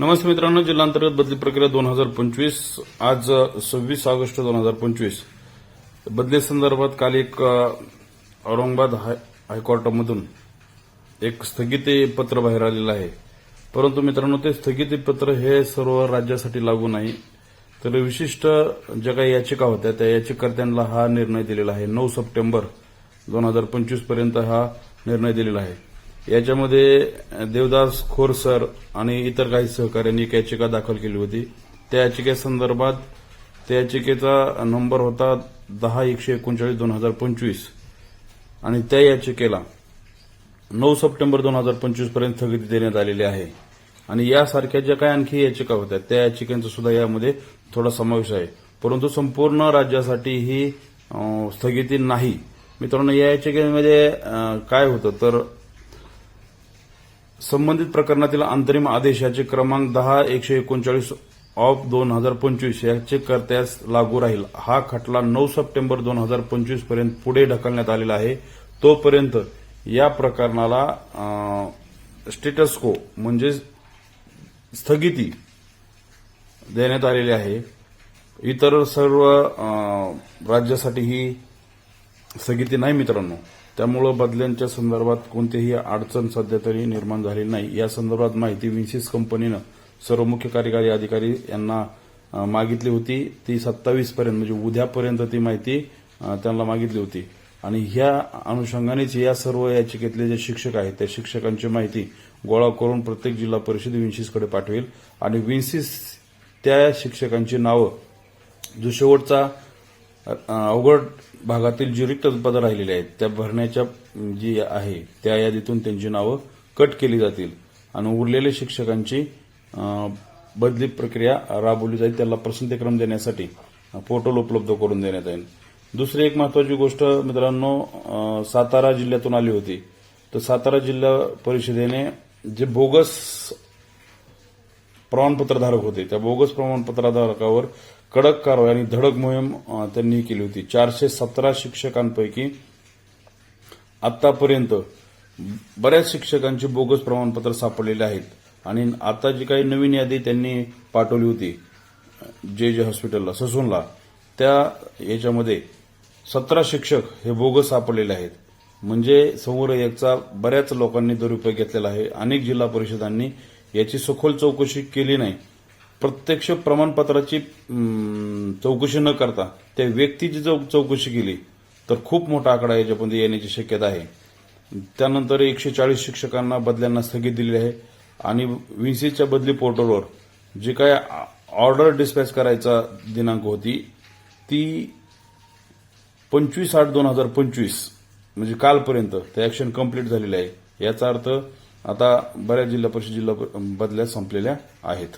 नमस्ते मित्रांनो जिल्हांतर्गत बदली प्रक्रिया दोन हजार पंचवीस आज सव्वीस ऑगस्ट दोन हजार पंचवीस. बदली संदर्भात काल एक औरंगाबाद हाय- हायकोर्टामधून एक स्थगिती पत्र बाहेर आलेलं आहे. परंतु मित्रांनो ते स्थगिती पत्र हे सर्व राज्यासाठी लागू नाही. तर विशिष्ट ज्या काही याचिका होत्या त्या याचिकाकर्त्यांना हा निर्णय दिलेला आहे. नऊ सप्टेंबर दोन हजार पंचवीसपर्यंत हा निर्णय दिलेला आहे. याच्यामध्ये देवदास खोर सर आणि इतर काही सहकाऱ्यांनी एक याचिका दाखल केली होती. त्या याचिकेसंदर्भात त्या याचिकेचा नंबर होता दहा एकशे एकोणचाळीस दोन हजार पंचवीस. आणि त्या याचिकेला नऊ सप्टेंबर दोन हजार पंचवीसपर्यंत स्थगिती देण्यात आलेली आहे. आणि यासारख्या ज्या काही आणखी याचिका होत्या त्या याचिकांचा सुद्धा यामध्ये थोडा समावेश आहे. परंतु संपूर्ण राज्यासाठी ही स्थगिती नाही. मित्रांनो या याचिकेमध्ये काय होतं? तर संबंधित प्रकरणातील अंतरिम आदेशाचे क्रमांक दहा एकशे एकोणचाळीस ऑफ दोन हजार पंचवीस याचे कर्त्यास लागू राहील. हा खटला नऊ सप्टेंबर दोन हजार पंचवीसपर्यंत पुढे ढकलण्यात आलेला आहे. तोपर्यंत या प्रकरणाला स्टेटस्को म्हणजे स्थगिती देण्यात आलेली आहे. इतर सर्व राज्यासाठी ही स्थगिती नाही मित्रांनो. त्यामुळं बदल्यांच्या संदर्भात कोणतीही अडचण सध्या तरी निर्माण झाली नाही. या संदर्भात माहिती विन्सिस कंपनीनं सर्व मुख्य कार्यकारी अधिकारी यांना मागितली होती. ती सत्तावीस पर्यंत म्हणजे उद्यापर्यंत ती माहिती त्यांना मागितली होती. आणि ह्या अनुषंगानेच या सर्व याचिकेतले जे शिक्षक आहेत त्या शिक्षकांची माहिती गोळा करून प्रत्येक जिल्हा परिषद विन्सिसकडे पाठवेल. आणि विन्सिस त्या शिक्षकांची नावं जो शेवटचा अवघड भागातील जी रिक्त पदं राहिलेली आहेत. त्या भरण्याच्या जी आहे त्या यादीतून त्यांची नावं कट केली जातील. आणि उरलेल्या शिक्षकांची बदली प्रक्रिया राबवली जाईल. त्याला प्रसंतीक्रम देण्यासाठी पोर्टल उपलब्ध करून देण्यात येईल. दुसरी एक महत्वाची गोष्ट मित्रांनो सातारा जिल्ह्यातून आली होती. तर सातारा जिल्हा परिषदेने जे बोगस प्रमाणपत्रधारक होते त्या बोगस प्रमाणपत्रधारकावर कडक कारवाई आणि धडक मोहीम त्यांनी केली होती. चारशे सतरा शिक्षकांपैकी आतापर्यंत बऱ्याच शिक्षकांची बोगस प्रमाणपत्र सापडलेले आहेत. आणि आता जी काही नवीन यादी त्यांनी पाठवली होती जे जे हॉस्पिटलला ससूनला त्या याच्यामध्ये सतरा शिक्षक हे बोगस सापडलेले आहेत. म्हणजे समोर एकचा बऱ्याच लोकांनी दुरुपयोग घेतलेला आहे. अनेक जिल्हा परिषदांनी याची सखोल चौकशी केली नाही. प्रत्यक्ष प्रमाणपत्राची चौकशी न करता त्या व्यक्तीची जर चौकशी केली तर खूप मोठा आकडा याच्यामध्ये येण्याची शक्यता आहे. त्यानंतर एकशे चाळीस शिक्षकांना बदल्यांना स्थगित दिली आहे. आणि विसीच्या बदली पोर्टलवर जे काय ऑर्डर डिस्पॅच करायचा दिनांक होती ती पंचवीस आठ दोन हजार पंचवीस म्हणजे कालपर्यंत ते ऍक्शन कंप्लीट झालेलं आहे. याचा अर्थ आता बऱ्याच जिल्हा परिषद जिल्हा प- बदल्या संपलेल्या आहेत.